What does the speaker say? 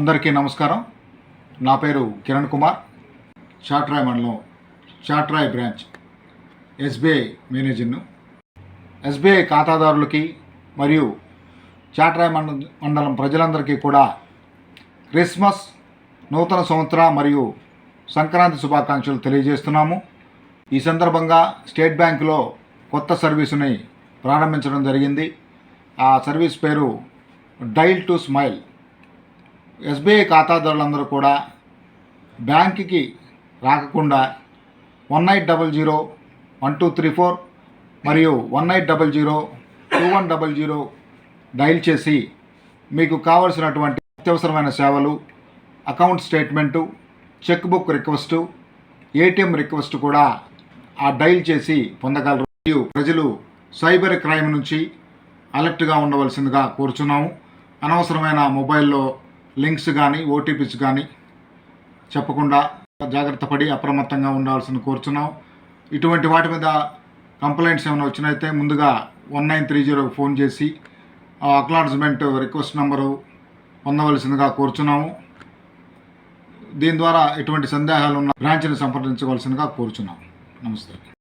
అందరికీ నమస్కారం. నా పేరు కిరణ్ కుమార్. చాట్రాయ్ మండలం చాట్రాయ్ బ్రాంచ్ ఎస్బీఐ మేనేజర్ను ఎస్బీఐ ఖాతాదారులకి మరియు చాట్రాయ్ మండ మండలం ప్రజలందరికీ కూడా క్రిస్మస్ నూతన సంవత్సర మరియు సంక్రాంతి శుభాకాంక్షలు తెలియజేస్తున్నాము. ఈ సందర్భంగా స్టేట్ బ్యాంకులో కొత్త సర్వీసుని ప్రారంభించడం జరిగింది. ఆ సర్వీస్ పేరు డైల్ టు స్మైల్. ఎస్బీఐ ఖాతాదారులందరూ కూడా బ్యాంక్కి రాకుండా one eight double zero one two three four మరియు one eight double zero two one double zero dial చేసి మీకు కావలసినటువంటి అత్యవసరమైన సేవలు account statement cheque book request ATM request కూడా ఆ డైల్ చేసి పొందగలరు. మరియు ప్రజలు సైబర్ క్రైమ్ నుంచి అలర్ట్గా ఉండవలసిందిగా కోరుచున్నాము. అనవసరమైన మొబైల్లో లింక్స్ కానీ ఓటీపీస్ కానీ చెప్పకుండా జాగ్రత్త పడి అప్రమత్తంగా ఉండాల్సింది కోరుచున్నాం. ఇటువంటి వాటి మీద కంప్లైంట్స్ ఏమైనా వచ్చినైతే ముందుగా వన్ నైన్ త్రీ జీరోకి ఫోన్ చేసి అక్నాలజ్మెంట్ రిక్వెస్ట్ నెంబరు పొందవలసిందిగా కోరుచున్నాము. దీని ద్వారా ఎటువంటి సందేహాలు ఉన్న బ్రాంచ్ని సంప్రదించవలసిందిగా కోరుచున్నాము. నమస్తే.